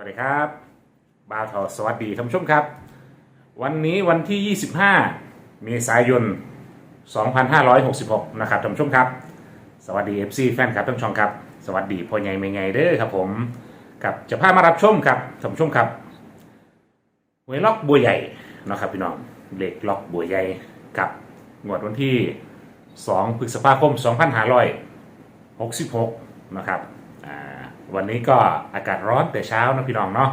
วัสดีครับบาทอสวัสดีท่านผู้ชมครับ วันนี้วันที่ 25 เมษายน 2566 นะครับท่านผู้ชมครับ สวัสดี FC แฟนคลับทั้งช่องครับ สวัสดีพ่อใหญ่ไม่ไงเด้อครับผมกับจะพามารับชมครับท่านผู้ชมครับหวยล็อกบัวใหญ่นะครับพี่น้องเลขล็อกบัวใหญ่กับงวดวันที่ 2 พฤษภาคม 2566 นะครับ วันนี้ก็อากาศร้อนแต่เช้านะพี่น้องเนาะ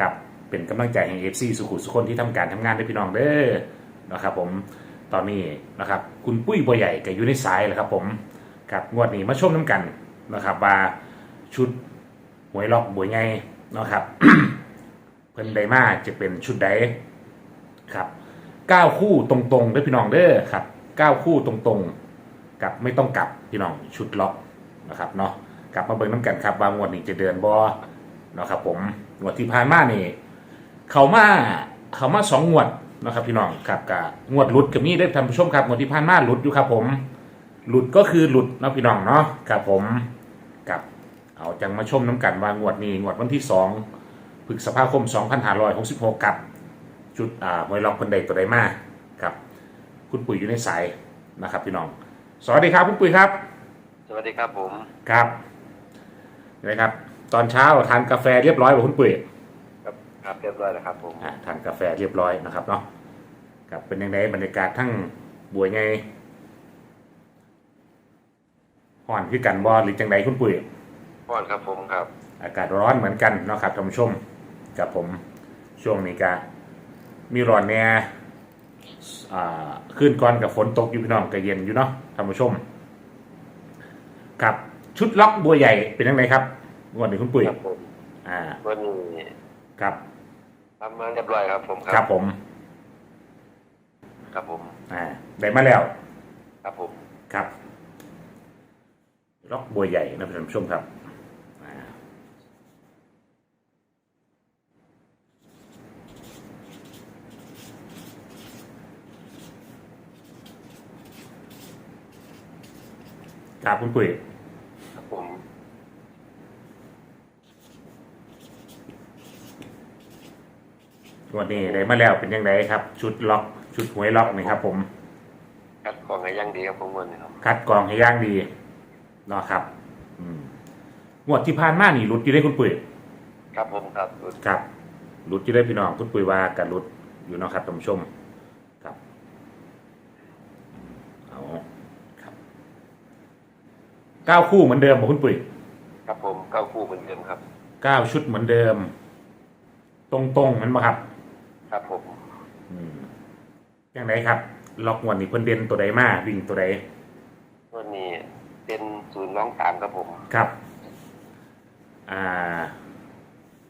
กับเป็นกำลังใจให้ FC สุขุสุคนที่ทำการทำงานด้วยพี่น้องเด้อนะครับผมตอนนี้นะครับคุณปุ้ยบัวใหญ่ก็อยู่ในสายแหละครับผมกับงวดนี้มาชมน้ำกันนะครับว่าชุดหวยล็อกบวใหญ่เนะครับเพิ่นไดมาจะเป็นชุดใดครับเก้าคู่ตรงๆด้อพี่น้องเด้อครับเก้าคู่ตรงๆกับไม่ต้องกลับพี่น้องชุดล็อกนะครับเนาะ กลับมาเบิ่งน้ำกันครับว่างวดนี้จะเดินบอนะครับผมงวดที่ผ่านมานี่ เขามาเขามาสองงวดนะครับพี่น้องครับกับงวดหลุดกับมีได้อท่านผู้ชมครับงวดที่ผ่านมาหลุดอยู่ครับผม หลุดก็คือหลุดเนาะพี่น้องเนาะครับผมกับเอาจังมาชมน้ำกันว่างวดนี้งวดวันที่สองพฤษภาคม2566กับจุดอ่าหวยล็อกคนใดตัวใดมาครับ คุณปุ๋ยอยู่ในสายนะครับ พี่น้อง สวัสดีครับคุณปุ๋ยครับ สวัสดีครับผมครับ นะครับ ตอนเช้าทานกาแฟเรียบร้อยป่ะคุณปุ๋ยครับครับเรียบร้อยแล้วครับผมอ่าทานกาแฟเรียบร้อยนะครับเนาะกับเป็นยังไงบรรยากาศทั้งบัวไงห่อนคือกันบอหรือจังไดคุณปุ๋ยพ่อนครับผมครับ อากาศร้อนเหมือนกันเนาะครับท่านผู้ชมกับผมช่วงนี้ก็มีร้อนแน่อ่าขึ้นก่อนกับฝนตกอยู่พี่น้องก็เย็นอยู่เนาะท่านผู้ชมกับ ชุดล็อกบัวใหญ่เป็นยังไงครับงวดนี้คุณปุ๋ยครับผมอ่าวันนี้ครับทำมาเรียบร้อยครับผมครับผม ครับผม อ่าได้มาแล้วครับผม ครับ ล็อกบัวใหญ่นะท่านผู้ชมครับอ่าครับคุณปุ๋ย ครับผม วันนี้ได้มาแล้วเป็นยังไงครับ ชุดล็อกชุดหวยล็อกนี่ครับ ผม คัดกรองให้ยังดีครับผมวันนี้ครับคัดกรองให้ย่างดีเนาะครับ อืมงวดที่ผ่านมานี่หลุดอยู่ได้คุณปุ๋ยครับผมครับครับหลุดอยู่ได้พี่น้องคุณปุ๋ยว่ากันหลุดอยู่เนาะครับท่านผู้ชม ครับเอาครับเก้าคู่เหมือนเดิมบอกคุณปุ๋ยครับผมเก้าคู่เหมือนเดิมครับเก้าชุดเหมือนเดิม ตรงๆนั้นปะครับ ครับผมอืมยังไงครับล็อกงวันนี้เพิ่นเด่นตัวใดมาวิ่งตัวใดวันนี้เป็นศูนย์ร้องสามครับผมครับ อ่า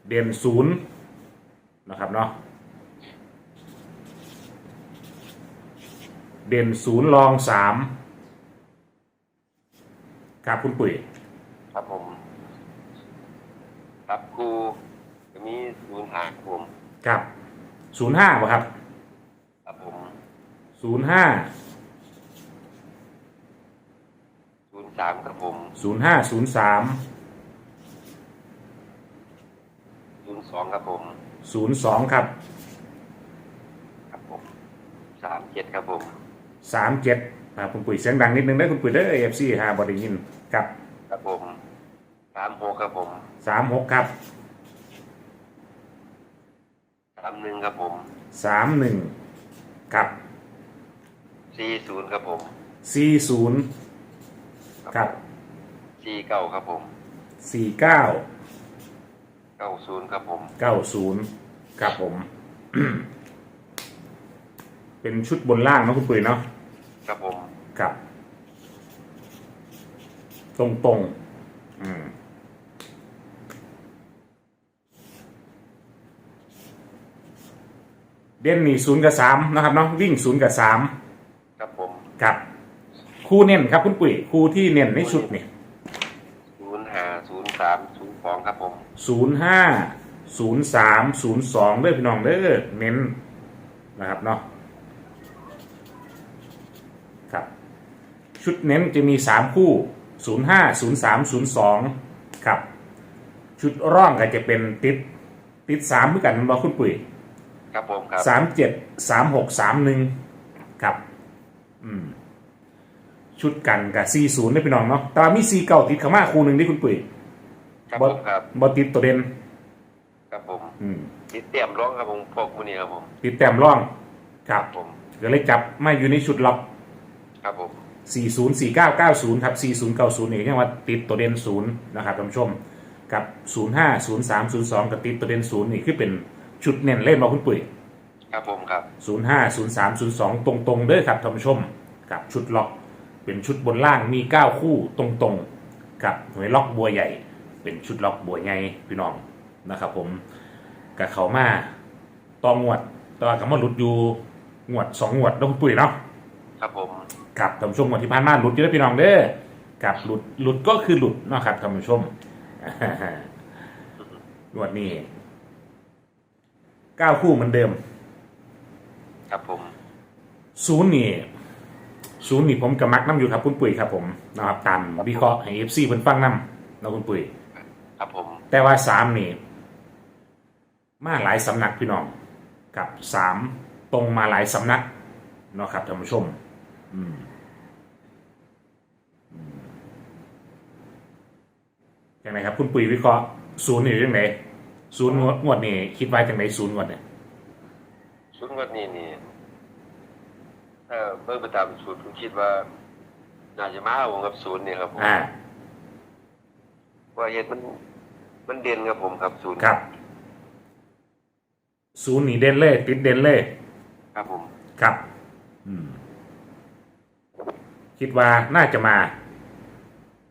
เด่นศูนย์นะครับเนาะเด่นศูนย์รองสามครับคุณปุ๋ยครับผม ครับครูจะมีศูนย์หาครับผม ครับ ศูนย์ห้าป่ะครับครับผมศูนย์ห้าศูนย์สามครับผมศูนย์ห้าศูนย์สามศูนย์สองครับผมศูนย์สองครับครับผมสามเจ็ดครับผมสามเจ็ดครับคุณปุ๋ยเสียงดังนิดนึงได้อคุณปุ๋ยเด้อเอฟซีฮะบอดี้ยินครับครับผมสามหกครับผมสามหกครับ สาม หนึ่งครับผมสามหนึ่งครับสี่ศูนย์ครับผมสี่ศูนย์ครับสี่เก้าครับผมสี่เก้าเก้าศูนย์ครับผมเก้าศูนย์ครับผม เป็นชุดบนล่างเนาะคุณปุ๋ยเนาะครับผมครับ ตรงตรงๆอืม เด่นนี่ศูนย์กับสามนะครับเนาะวิ่งศูนย์กับสามครับผมครับ คู่เน้นครับคุณปุ๋ยคู่ที่เน้นในชุดนี่ศูนย์ห้าศูนย์สามศูนย์สองครับผมศูนย์ห้าศูนย์สามศูนย์สองเด้อพี่น้องเด้อเน้นนะครับเนาะครับ ชุดเน้นจะมีสามคู่ศูนย์ห้าศูนย์สามศูนย์สองครับ ชุดร่องก็จะเป็นติดติดสามเหมือนกันบอกคุณปุ๋ย ครับผมครับสามเจ็ดสามหกสามหนึ่งครับ อืม ชุดกันกับสี่ศูนย์ได้พี่น้องเนาะแต่ว่ามีสี่เก่าติดเข้ามาคู่หนึ่งที่คุณปุ๋ยครับผมครับบอติดตัวเด่นครับผม อืมติดเตรียมร้องครับผมพวกมูนี้ครับผมติดแต้มร่องครับผมก็เลยจับมาอยู่ในชุดล็อกครับผม40 49 90ครับ40 90นี่ยังว่าติดตัวเด่นศูนย์นะครับท่านผู้ชมกับ 05 03 02 กับติดตัวเด่นศูนย์นี่คือเป็น ชุดเน้นเล่นมาคุณปุ๋ยครับผมครับ05 03 02ตรงๆเด้อครับท่านผู้ชมกับชุดล็อก เป็นชุดบนล่างมี9คู่ตรงๆกับหน่วยล็อกบัวใหญ่ เป็นชุดล็อกบัวใหญ่พี่น้องนะครับผมกับเขามาต่องวดแตว่ากับมาหลุดอยู่งวดสองงวดแล้วคุณปุ๋ยเนาะครับผมกับท่านผู้ชมวันที่ผ่านมาหลุดเยอะพี่น้องเด้อกับหลุดหลุดก็คือหลุดเนาะครับท่านผู้ชมงวดนี้ เก้าคู่เหมือนเดิม ครับผมศูนย์นี่ศูนย์นี่ผมกับมักน้ำอยู่ครับคุณปุ๋ยครับผมนะครับตามวิเคราะห์ให้เอฟซีเพิ่นฟังน้ำนะคุณปุ๋ย ครับผม แต่ว่าสามนี่มาหลายสำนักพี่น้องกับสามตรงมาหลายสำนักเนาะครับท่านผู้ชม อืมอืมยังไงครับ คุณปุ๋ยวิเคราะห์ศูนย์นี่เรื่องไหน ศูนย์งวดงวดนี่คิดไว้จังไหนศูนย์งวดเนี่ยชุดงวดนี้นี่ถ้าเมื่อไปตามสูตรผมคิดว่าน่าจะมาเอากับศูนย์นี่ครับผมอ่าว่าเหตุมันมันเด่นครับผมครับศูนย์ครับ ศูนย์นี่เด่นเลยติดเด่นเลยครับผมครับ อืม คิดว่าน่าจะมา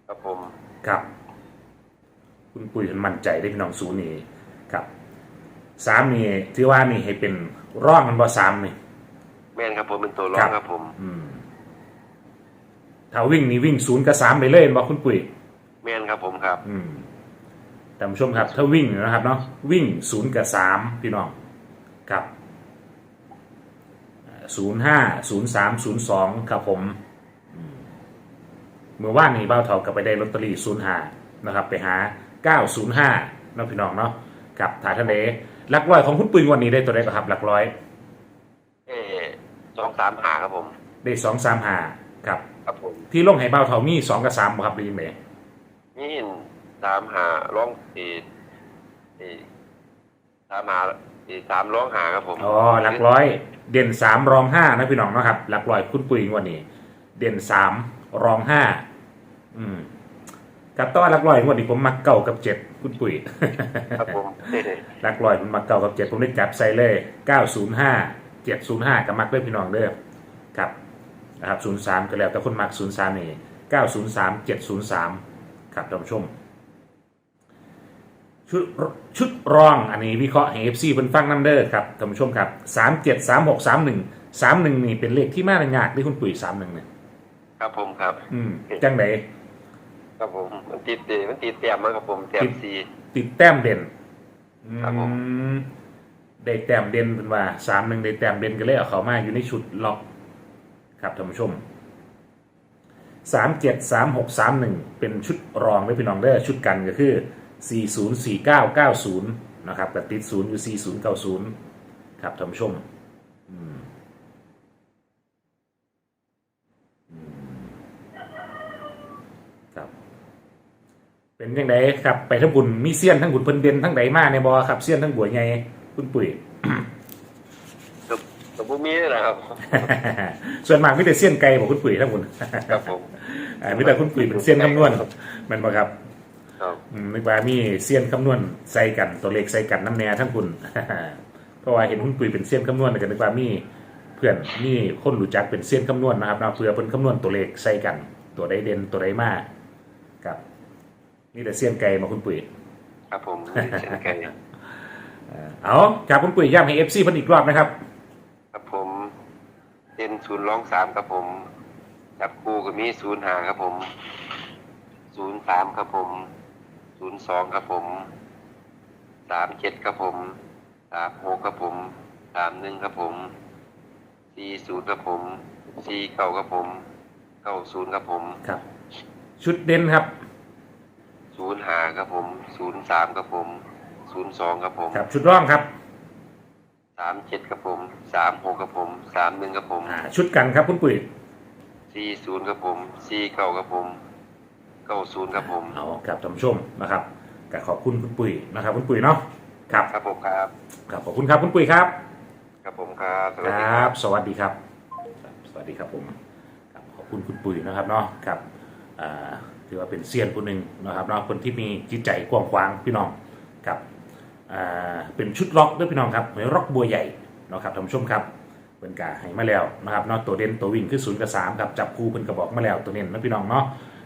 ครับผมครับ คุณปุ๋ยเห็นมั่นใจได้พี่น้องศูนย์นี่ ครับสามนี่ถือว่านี่ให้เป็นร่องมันบ่สามนี่แม่นครับผมเป็นตัวร้อครังบครับผม อืมถ้าวิ่งนี่วิ่งศูนย์กับสามไปเลยบ่คุณปุ๋ยแม่นครับผมครับ อืมท่านผู้ชมครับ ถ้าวิ่งนะครับเนาะวิ่งศูนย์กับสามพี่น้องครับศูนย์ห้าศูนย์สามศูนย์สองครับผมอืมเมื่อว่านนี้เบ้าเท่ากับไปได้ลอตเตอรี่ศูนย์ห้านะครับ ไปหาเก้าศูนย์ห้าน้องพี่น้องเนาะ กับถาทะเลหลักร้อยของคุณปืนวันนี้ได้ตัวใดก็ครับหลักร้อยเอสองสามหาครับผมได้สองสามห้าครับ ครับผมที่ลงให้เบ้าเท่ามีสองกับสามบ่ครับหรือยังไงนี่สามหาร้องเอเอสามหาเอสามร้องหาครับผมอ๋อหลักร้อย เด่นสามรองห้านะพี่น้องเนาะครับหลักร้อยคุณปุยงวันนี้ เด่นสามรองห้าอืม กับต้อนหลักร้อยงวันนี้ผมมักเก่ากับเจ็ดคุณปุยครับผมหลักร้อยผมมักเก่ากับเจ็ดผมได้จับใส่เลยเก้าศูนย์ห้าเจ็ดศูนย์ห้ากับมักด้วยพี่น้องเด้อครับนะครับศูนย์สามก็แล้วแต่คนมักศูนย์สามนี่เก้าศูนย์สามเจ็ดศูนย์สามครับท่านผู้ชม ชุดชุดรองอันนี้วิเคราะห์ให้เอฟซีเพิ่นฟังน้ำเด้อครับท่านผู้ชมครับสามเจ็ดสามหกสามหนึ่งสามหนึ่งนี่เป็นเลขที่มากยากที่คุณปุ๋ยสามหนึ่งเนี่ยครับผมครับ อืมจังไหน ครับผมมันติดเดมันติดเตียมมาครับผมเตียมซีติดแต้มเด่นอืครับผมมได้แต้มเด่นเป็นว่าสามหนึ่งได้แต้มเด่นก็เลยเอาเขามาอยู่ในชุดล็อก ครับท่านผู้ชมสามเจ็ดสามหกสามหนึ่งเป็นชุดรองเลยพี่น้องเด้อชุดกันก็คือสี่ศูนย์สี่เก้าเก้าศูนย์นะครับแต่ติดศูนย์อยู่สี่ศูนย์เก้าศูนย์ครับท่านผู้ชม อืมอืมครับ เป็นยังไงครับไปทั้งบุญมีเซียนทั้งบุญเพิ่นเด่นทั้งใดมาในบอครับเซียนทั้งบัวไงคุณปุ๋ยกับกับพวกนี้นะครับ ส่วนมากมีแต่เซียนไก่บอกคุณปุ๋ยทั้งบุญครับผมอ่ามีแต่คุณปุ๋ยเป็นเซียนคำนวณแมันบ่ครับครับอืมนึกว่ามีเซียนคำนวณใส่กันตัวเลขใส่กันน้ำแน่ทั้งคุณเพราะว่าเห็นคุณปุ๋ยเป็นเซียนคำนวณก็นึกว่ามีเพื่อนมีคนรู้จักเป็นเซียนคำนวณนะครับเนาะเพื่อเพิ่นคำนวณตัวเลขใส่กัน ตัวใดเด่นตัวใดมากครับ นี่แต่เซียนไก่มาคุณปุ๋ยครับผมนี่เช่นกันเอาจากคุณปุ๋ยย้ำให้เอฟซีเพิ่นอีกรอบนะครับ ครับผมเด่นศูนย์ร้องสามครับผม จับคู่ก็มีศูนย์หาครับผมศูนย์สามครับผมศูนย์สองครับผมสามเจ็ดครับผมสามหกครับผมสามหนึ่งครับผมสี่ศูนย์ครับผมสี่เก้าครับผมเก้าศูนย์ครับผมครับ ชุดเด่นครับศูนย์ หาครับผมศูนย์สามครับผมศศูนย์สองครับผมครับชุดร่องครับสามเจ็ดครับผมสามหกครับผมสามหนึ่งครับผมอ่าชุดกันครับคุณปุ๋ยสี่ศูนย์ครับผมสี่เก้าครับผมเก้าศูนย์ครับผมเอาครับท่านผู้ชมนะครับก็ขอบคุณคุณปุ๋ยนะครับ คุณปุ๋ยเนาะครับครับผมครับครับขอบคุณครับคุณปุ๋ยครับครับผมครับสควัสดีรัครับบสวัสดีครับครับ สวัสดีครับผมครับขอบคุณคุณปุ๋ยนะครับเนาะครับอ่า ถือว่าเป็นเซียนคนหนึ่งนะครับเนาะคนที่มีจิตใจกว้างขวางพี่น้องครับอ่าเป็นชุดล็อกด้วยพี่น้องครับเหมือนล็อกบัวใหญ่เนาะครับท่านผู้ชมครับเป็นกาให้มาแล้วนะครับเนาะตัวเด่นตัววิ่งคือศูนย์กับสามครับจับคู่เป็นกระบอกมาแล้วตัวเน้นนะพี่น้องเนาะ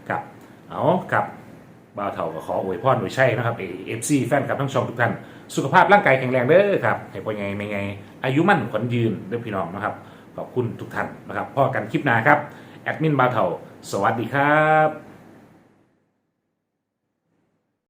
ครับเอาครับบ่าวเถ่าก็ขออวยพรอวยชัยนะครับเอฟซีแฟนคลับทั้งช่องทุกท่านสุขภาพร่างกายแข็งแรงเด้อครับให้พ่อใหญ่ไม่ไง อายุมั่นขวัญยืนเด้อพี่น้องนะครับขอบคุณทุกท่านนะครับพ่อกันคลิปหน้าครับแอดมินบาวเถาสวัสดีครับ